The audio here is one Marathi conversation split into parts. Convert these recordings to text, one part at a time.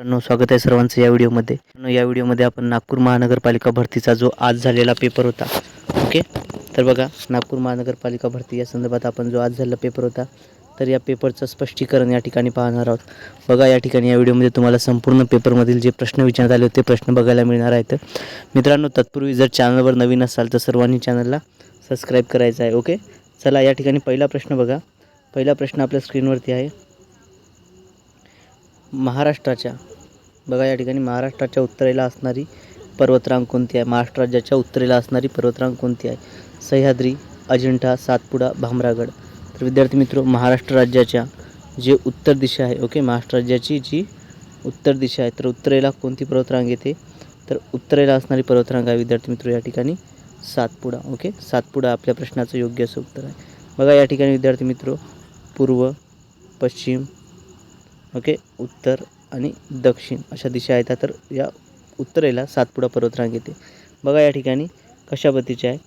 मित्रांनो स्वागत आहे सर्वांचं या व्हिडिओमध्ये. या व्हिडिओमध्ये आपण नागपूर महानगरपालिका भरतीचा जो आज झालेला पेपर होता ओके तर बघा नागपूर महानगरपालिका भरती या संदर्भात आपण जो आज झालेला पेपर होता तर या पेपरचं स्पष्टीकरण या ठिकाणी पाहणार आहोत. बघा या ठिकाणी या व्हिडिओमध्ये तुम्हाला संपूर्ण पेपरमधील जे प्रश्न विचारण्यात आले होते प्रश्न बघायला मिळणार आहेत. मित्रांनो तत्पूर्वी जर चॅनलवर नवीन असाल तर सर्वांनी चॅनलला सबस्क्राईब करायचं आहे ओके चला या ठिकाणी पहिला प्रश्न बघा. पहिला प्रश्न आपल्या स्क्रीनवरती आहे. महाराष्ट्राच्या. बघा या ठिकाणी महाराष्ट्राच्या उत्तरेला असणारी पर्वतरांग कोणती आहे? महाराष्ट्र राज्याच्या उत्तरेला असणारी पर्वतरांग कोणती आहे? सह्याद्री अजिंठा सातपुडा भामरागड. तर विद्यार्थी मित्र महाराष्ट्र राज्याच्या जे उत्तर दिशा आहे ओके? महाराष्ट्र राज्याची जी उत्तर दिशा आहे तर उत्तरेला कोणती पर्वतरांग येते? तर उत्तरेला असणारी पर्वतरांग आहे विद्यार्थी मित्र या ठिकाणी सातपुडा ओके? सातपुडा आपल्या प्रश्नाचं योग्य असं उत्तर आहे. बघा या ठिकाणी विद्यार्थी मित्र पूर्व पश्चिम ओके उत्तर आणि दक्षिण अशा दिशा आहेत. तर या उत्तरेला सातपुडा पर्वतरांग येते. बघा या ठिकाणी कशा पद्धतीचे आहे.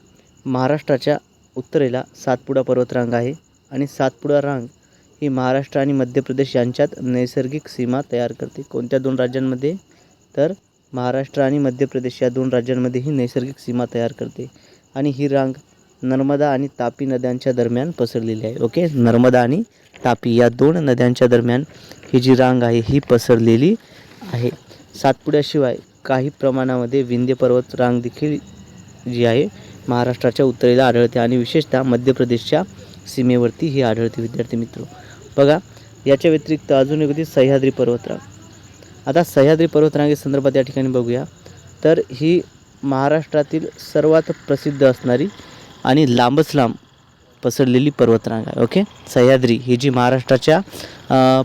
महाराष्ट्राच्या उत्तरेला सातपुडा पर्वतरांग आहे आणि सातपुडा रांग ही महाराष्ट्र आणि मध्य प्रदेश यांच्यात नैसर्गिक सीमा तयार करते. कोणत्या दोन राज्यांमध्ये? तर महाराष्ट्र आणि मध्य प्रदेश या दोन राज्यांमध्ये ही नैसर्गिक सीमा तयार करते. आणि ही रांग नर्मदा आणि तापी नद्यांच्या दरम्यान पसरलेली आहे. ओके नर्मदा आणि तापी या दोन नद्यांच्या दरम्यान ही जी रांग आहे ही पसरलेली आहे. सातपुड्याशिवाय काही प्रमाणामध्ये विंध्य पर्वत रांग देखील जी आहे महाराष्ट्राच्या उत्तरेला आढळते आणि विशेषतः मध्य प्रदेशच्या सीमेवरती ही आढळते विद्यार्थी मित्र. बघा याच्या व्यतिरिक्त अजून एक होती सह्याद्री पर्वतरांग आता सह्याद्री पर्वतरांगे संदर्भात या ठिकाणी बघूया. तर ही महाराष्ट्रातील सर्वात प्रसिद्ध असणारी आणि लांबच लांब पसरलेली पर्वतरांग आहे ओके सह्याद्री ही जी महाराष्ट्राच्या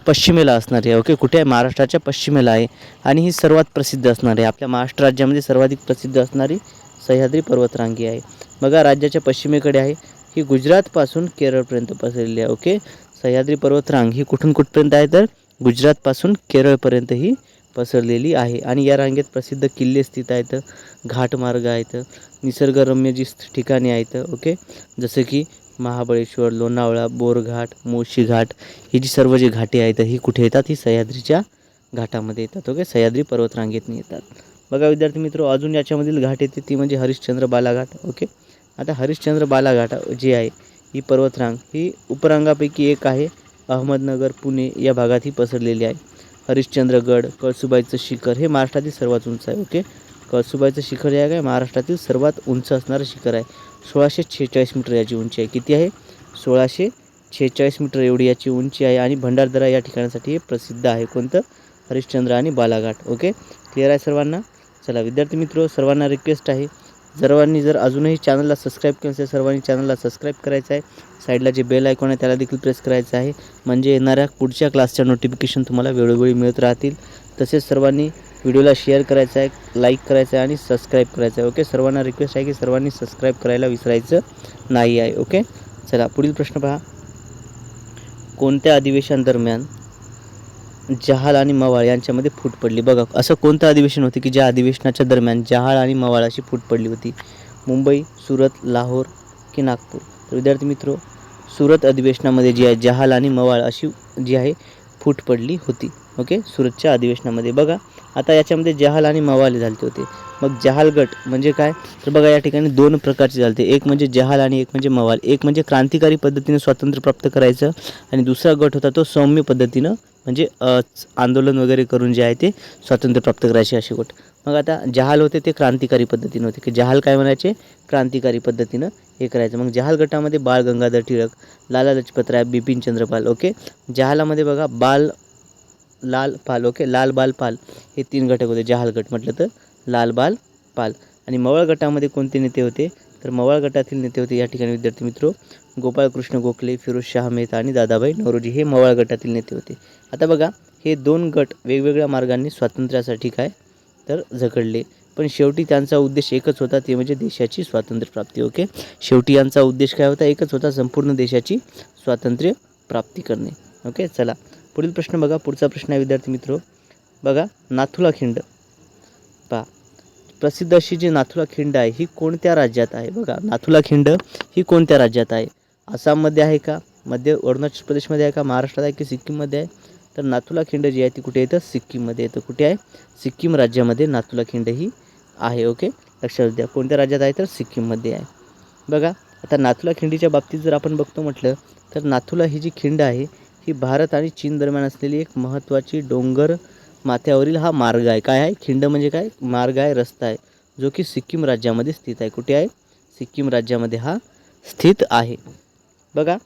पश्चिमेला असणारी आहे ओके कुठे आहे? महाराष्ट्राच्या पश्चिमेला आहे आणि ही सर्वात प्रसिद्ध असणारी आहे. आपल्या महाराष्ट्र राज्यामध्ये सर्वाधिक प्रसिद्ध असणारी सह्याद्री पर्वतरांगी आहे. बघा राज्याच्या पश्चिमेकडे आहे. ही गुजरातपासून केरळपर्यंत पसरलेली आहे ओके सह्याद्री पर्वतरांग ही कुठून कुठपर्यंत आहे तर? गुजरातपासून केरळपर्यंत ही पसरलेली आहे. आणि या रांगेत प्रसिद्ध किल्ले स्थित आहेत. घाटमार्ग आहेत. निसर्गरम्य जी ठिकाणे आहेत ओके जसं की महाबळेश्वर लोणावळा बोरघाट मोशी घाट ही जी सर्व जी घाटे आहेत ही कुठे येतात? ही सह्याद्रीच्या घाटामध्ये येतात ओके सह्याद्री पर्वतरांगेतून येतात. बघा विद्यार्थी मित्र अजून याच्यामधील घाट येते ती म्हणजे हरिश्चंद्र बालाघाट ओके आता हरिश्चंद्र बालाघाट जी आहे ही पर्वतरांग ही उपरांगापैकी एक आहे. अहमदनगर पुणे या भागात ही पसरलेली आहे. हरिश्चंद्रगड कळसुबाईचं शिखर हे महाराष्ट्रातील सर्वात उंच आहे ओके? कळसुबाईचं शिखर जे आहे काय? महाराष्ट्रातील सर्वात उंच असणारं शिखर आहे. सोळाशे छेचाळीस मीटर याची उंची आहे. किती आहे? सोळाशे छेचाळीस मीटर एवढी याची उंची आहे आणि भंडारदरा या ठिकाणासाठी हे प्रसिद्ध आहे. कोणतं? हरिश्चंद्र आणि बालाघाट ओके? क्लिअर आहे सर्वांना? चला विद्यार्थी मित्र सर्वांना रिक्वेस्ट आहे. सर्वांनी जर अजूनही चॅनलला सबस्क्राईब केलं असेल सर्वांनी चॅनलला सबस्क्राईब करायचं आहे. साईडला जे बेल आयकॉन आहे त्याला देखील प्रेस करायचं आहे. म्हणजे येणाऱ्या पुढच्या क्लासच्या नोटिफिकेशन तुम्हाला वेळोवेळी मिळत राहतील. तसेच सर्वांनी व्हिडिओला शेअर करायचं आहे लाईक करायचं आहे आणि सबस्क्राईब करायचं आहे. ओके सर्वांना रिक्वेस्ट आहे की सर्वांनी सबस्क्राईब करायला विसरायचं नाही आहे. ओके चला पुढील प्रश्न पहा. कोणत्या अधिवेशन दरम्यान जहाल आणि मवाळ यांच्यामध्ये फूट पडली. बघा असं कोणतं अधिवेशन होते की ज्या अधिवेशनाच्या दरम्यान जहाल आणि मवाळ अशी फूट पडली होती? मुंबई सुरत लाहोर की नागपूर? तर विद्यार्थी मित्र सुरत अधिवेशनामध्ये जी आहे जहाल आणि मवाळ अशी जी आहे फूट पडली होती. ओके? सुरतच्या अधिवेशनामध्ये. बघा आता याच्यामध्ये जहाल आणि मवाळ झाले होते. मग जहाल गट म्हणजे काय? तर बघा या ठिकाणी दोन प्रकारचे झालते. एक म्हणजे जहाल आणि एक म्हणजे मवाल. एक म्हणजे क्रांतिकारी पद्धतीने स्वातंत्र्य प्राप्त करायचं आणि दुसरा गट होता तो सौम्य पद्धतीनं म्हणजे आंदोलन वगैरे करून जे आहे ते स्वातंत्र्य प्राप्त करायचे असे गोट मग आता जहाल होते ते क्रांतिकारी पद्धतीनं होते. की जहाल काय म्हणायचे? क्रांतिकारी पद्धतीनं हे करायचं. मग जहाल गटामध्ये बाळ गंगाधर टिळक लाला लजपतराय बिपिन चंद्रपाल ओके? जहालामध्ये बघा बाल लाल पाल ओके? लाल बाल पाल हे तीन घटक होते. जहाल गट म्हटलं तर लाल बाल पाल. आणि मवळ गटामध्ये कोणते नेते होते? तर मवाळ गटातील नेते होते या ठिकाणी विद्यार्थी मित्र गोपाळकृष्ण गोखले फिरोज शाह मेहता आणि दादाभाई नवरोजी हे मवाळ गटातील नेते होते. आता बघा हे दोन गट वेगवेगळ्या मार्गांनी स्वातंत्र्यासाठी काय तर झगडले. पण शेवटी त्यांचा उद्देश एकच होता ते म्हणजे देशाची स्वातंत्र्य प्राप्ती ओके? शेवटी यांचा उद्देश काय होता? एकच होता संपूर्ण देशाची स्वातंत्र्य प्राप्ती करणे ओके? चला पुढील प्रश्न बघा पुढचा प्रश्न आहे विद्यार्थी मित्र. बघा नाथुला खिंड. पहा प्रसिद्ध अशी जी नाथुला खिंड आहे ही कोणत्या राज्यात आहे? बघा नाथुला खिंड ही कोणत्या राज्यात आहे? आसाममध्ये आहे का? मध्य अरुणाचल प्रदेशमध्ये आहे का? महाराष्ट्रात आहे की सिक्कीममध्ये आहे? तर नाथुला खिंड जी आहे ती कुठे येतं सिक्कीममध्ये येतं कुठे आहे? सिक्कीम राज्यामध्ये नाथुला खिंड ही आहे ओके? लक्षात द्या. कोणत्या राज्यात आहे? तर सिक्कीममध्ये आहे. बघा आता नाथुला खिंडीच्या बाबतीत जर आपण बघतो म्हटलं तर नाथुला ही जी खिंड आहे ही भारत आणि चीन दरम्यान असलेली एक महत्त्वाची डोंगर माथ्यावरील हा मार्ग आहे. काय आहे? खिंड म्हणजे काय? मार्ग आहे रस्ता आहे जो की सिक्कीम राज्यामध्ये स्थित आहे. कुठे आहे? सिक्कीम राज्यामध्ये हा स्थित आहे. बघा.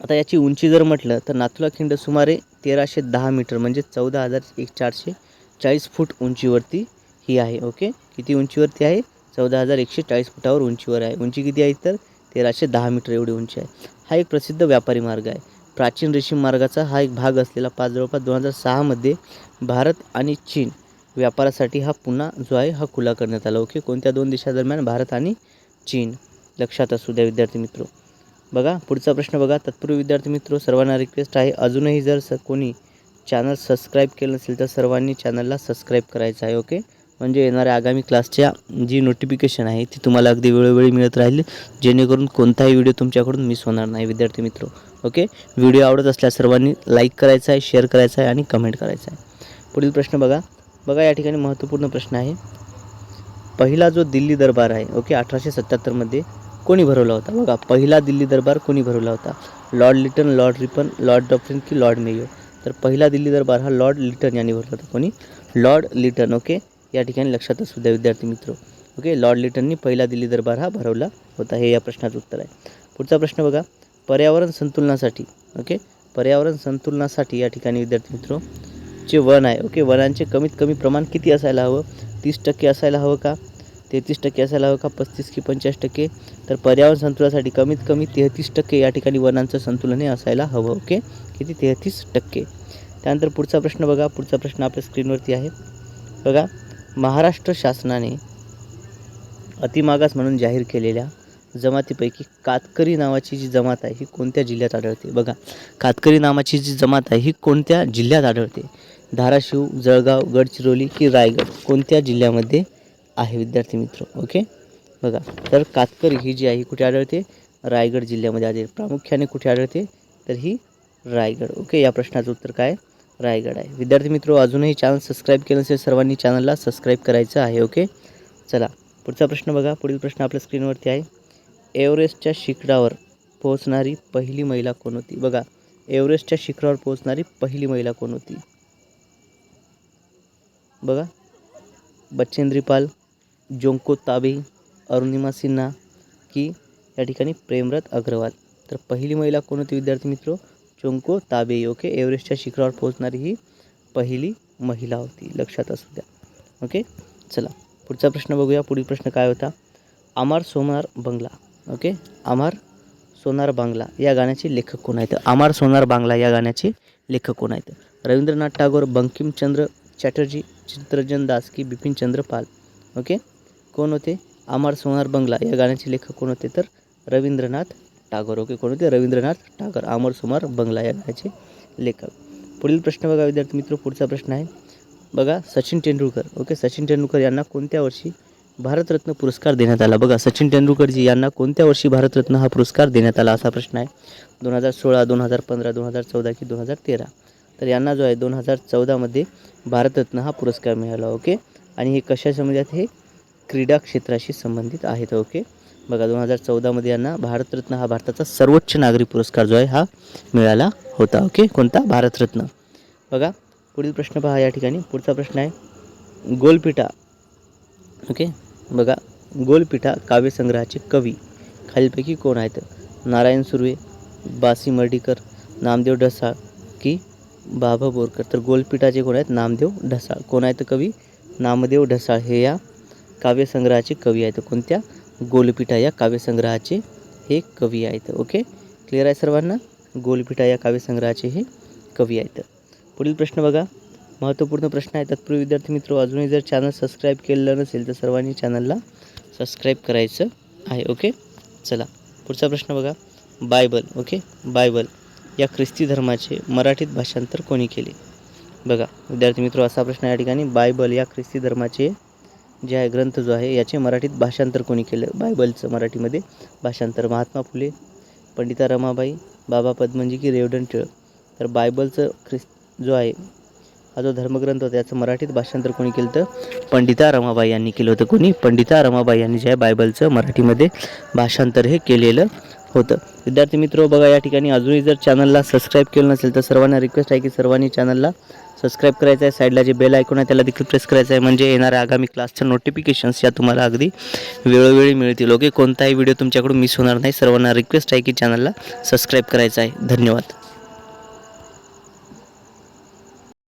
आता याची उंची जर म्हटलं तर नाथुला खिंड सुमारे तेराशे दहा मीटर म्हणजे चौदा हजार एक चारशे चाळीस फूट उंचीवरती ही आहे ओके? किती उंचीवरती आहे? चौदा हजार एकशे चाळीस फुटावर उंचीवर आहे. उंची किती आहे तर? तेराशे दहा मीटर एवढी उंची आहे. हा एक प्रसिद्ध व्यापारी मार्ग आहे. प्राचीन रेशीम मार्गाचा हा एक भाग असलेला पाच जवळपास दोन हजार सहामध्ये भारत आणि चीन व्यापारासाठी हा पुन्हा जो आहे हा खुला करण्यात आला ओके? कोणत्या दोन देशादरम्यान? भारत आणि चीन. लक्षात असू द्या विद्यार्थी मित्रो. बघा पुढचा प्रश्न बघा. तत्पूर्वी विद्यार्थी मित्र सर्वांना रिक्वेस्ट आहे अजूनही जर स कोणी चॅनल सबस्क्राईब केलं नसेल तर सर्वांनी चॅनलला सबस्क्राईब करायचं आहे ओके म्हणजे येणाऱ्या आगामी क्लासच्या जी नोटिफिकेशन आहे ती तुम्हाला अगदी वेळोवेळी मिळत राहील. जेणेकरून कोणताही व्हिडिओ तुमच्याकडून मिस होणार नाही विद्यार्थी मित्र ओके व्हिडिओ आवडत असल्यास सर्वांनी लाईक करायचा आहे शेअर करायचा आहे आणि कमेंट करायचा आहे. पुढील प्रश्न बघा. बघा या ठिकाणी महत्त्वपूर्ण प्रश्न आहे. पहिला जो दिल्ली दरबार आहे ओके अठराशे सत्त्याहत्तरमध्ये कोणी भरवला होता? बघा पहिला दिल्ली दरबार कोणी भरवला होता? Lord Lytton Lord Ripon Lord doctrine की लॉर्ड मेयो तर पहिला दिल्ली दरबार हा लॉर्ड लिटन यांनी भरला होता. कोणी? Lord Lytton okay? या ठिकाणी लक्षात असू द्या विद्यार्थी मित्र. ओके? लॉर्ड लिटननी पहिला दिल्ली दरबार हा भरवला होता. हे या प्रश्नाचं उत्तर आहे. पुढचा प्रश्न बघा. पर्यावरण संतुलनासाठी ओके? पर्यावरण संतुलनासाठी या ठिकाणी विद्यार्थी मित्र जे वन आहे ओके? वनांचे कमीत कमी प्रमाण किती असायला हवं? तीस टक्के असायला हवं का? तेहतीस टक्के असायला हवं का पस्तीस की पंचेचाळीस टक्के? तर पर्यावरण संतुलनासाठी कमीत कमी तेहतीस टक्के या ठिकाणी वनांचं संतुलन हे असायला हवं ओके? किती? तेहतीस टक्के. त्यानंतर पुढचा प्रश्न बघा. पुढचा प्रश्न आपल्या स्क्रीनवरती आहे. बघा. महाराष्ट्र शासनाने अतिमागास म्हणून जाहीर केलेल्या जमातीपैकी कातकरी नावाची जी जमात आहे ही कोणत्या जिल्ह्यात आढळते? बघा. कातकरी नावाची जी जमात आहे ही कोणत्या जिल्ह्यात आढळते? धाराशिव जळगाव गडचिरोली की रायगड कोणत्या जिल्ह्यामध्ये आहे विद्यार्थी मित्र. ओके? बघा तर कातकरी ही जी आहे ही कुठे आढळते? रायगड जिल्ह्यामध्ये आढळते. प्रामुख्याने कुठे आढळते? तर ही रायगड. ओके या प्रश्नाचं उत्तर काय? रायगड आहे. विद्यार्थी मित्र अजूनही चॅनल सबस्क्राईब केलं नसेल सर्वांनी चॅनलला सबस्क्राईब करायचं आहे ओके? चला पुढचा प्रश्न बघा. पुढील प्रश्न आपल्या स्क्रीनवरती आहे. एव्हरेस्टच्या शिखरावर पोहोचणारी पहिली महिला कोण होती? बघा एव्हरेस्टच्या शिखरावर पोहोचणारी पहिली महिला कोण होती? बघा बच्चेंद्रीपाल जोंको ताबे अरुणिमा सिन्हा की या ठिकाणी प्रेमरथ अग्रवाल. तर पहिली महिला कोण होती विद्यार्थी मित्र? चोंको ताबे. ओके एव्हरेस्टच्या शिखरावर पोहोचणारी ही पहिली महिला होती. लक्षात असू द्या. ओके चला. पुढचा प्रश्न बघूया. पुढील प्रश्न काय होता? आमार सोनार बंगला. ओके आमार सोनार बांगला. या गाण्याचे लेखक कोण आहेत? आमार सोनार बांगला या गाण्याचे लेखक कोण आहेत? रवींद्रनाथ टागोर बंकिमचंद्र चॅटर्जी चित्रजन दास की बिपिनचंद्र पाल. ओके कोण होते? अमर सोनार बंगला. या गाण्याचे लेखक कोण होते? तर रवींद्रनाथ टागोर. ओके कोण होते? रवींद्रनाथ टागोर. अमर सोमार बंगला या गाण्याचे लेखक. पुढील प्रश्न बघा विद्यार्थी मित्र पुढचा प्रश्न आहे. बघा सचिन तेंडुलकर. ओके सचिन तेंडुलकर यांना कोणत्या वर्षी भारतरत्न पुरस्कार देण्यात आला? बघा सचिन तेंडुलकरजी यांना कोणत्या वर्षी भारतरत्न हा पुरस्कार देण्यात आला? असा प्रश्न आहे. दोन हजार सोळा दोन हजार पंधरा दोन हजार चौदा की दोन हजार तेरा. तर यांना जो आहे दोन हजार चौदामध्ये भारतरत्न हा पुरस्कार मिळाला. ओके? आणि हे कशा संबंधित हे क्रीडा क्षेत्राशी संबंधित आहेत ओके? बघा दोन हजार चौदामध्ये यांना भारतरत्न हा भारताचा सर्वोच्च नागरी पुरस्कार जो आहे हा मिळाला होता ओके? कोणता? भारतरत्न. बघा पुढील प्रश्न पहा या ठिकाणी. पुढचा प्रश्न आहे गोलपिठा ओके? बघा गोलपिठा काव्यसंग्रहाचे कवी. खालीलपैकी कोण आहेत? नारायण सुर्वे बासी मर्डीकर नामदेव ढसाळ की बाबा बोरकर. तर गोलपिठाचे कोण आहेत? नामदेव ढसाळ. कोण आहेत कवी? नामदेव ढसाळ. हे या काव्यसंग्रहाचे कवी आहेत. कोणत्या? गोलपिठा या काव्यसंग्रहाचे हे कवी आहेत. ओके? क्लिअर आहे सर्वांना? गोलपिठा या काव्यसंग्रहाचे हे कवी आहेत. पुढील प्रश्न बघा. महत्त्वपूर्ण प्रश्न आहे तत्पूर्वी विद्यार्थी मित्र अजूनही जर चॅनल सबस्क्राईब केलेलं नसेल तर सर्वांनी चॅनलला सबस्क्राईब करायचं आहे. ओके? चला. पुढचा प्रश्न बघा. बायबल. ओके? बायबल या ख्रिस्ती धर्माचे मराठीत भाषांतर कोणी केले? बघा. विद्यार्थी मित्र असा प्रश्न या ठिकाणी. बायबल या ख्रिस्ती धर्माचे जे आहे ग्रंथ जो आहे याचे मराठीत भाषांतर कोणी केलं? बायबलचं मराठीमध्ये भाषांतर. महात्मा फुले पंडिता रमाबाई बाबा पद्मनजी की रेवडन टिळक. तर बायबलचं ख्रिस जो आहे हा जो धर्मग्रंथ होता याचं मराठीत भाषांतर कोणी केलं तर पंडिता रमाबाई यांनी केलं होतं. कोणी? पंडिता रमाबाई यांनी जे आहे बायबलचं मराठीमध्ये भाषांतर हे केलेलं होतं. विद्यार्थी मित्र बघा या ठिकाणी. अजूनही जर चॅनलला सबस्क्राईब केलं नसेल तर सर्वांना रिक्वेस्ट आहे की सर्वांनी चॅनलला सबस्क्राईब करायचं आहे साईडला जे बेल ऐकून आहे त्याला देखील प्रेस करायचं आहे म्हणजे येणाऱ्या आगामी क्लासच्या नोटिफिकेशन्स या तुम्हाला अगदी वेळोवेळी मिळतील ओके कोणताही व्हिडिओ तुमच्याकडून मिस होणार नाही. सर्वांना रिक्वेस्ट आहे की चॅनलला सबस्क्राईब करायचं आहे. धन्यवाद.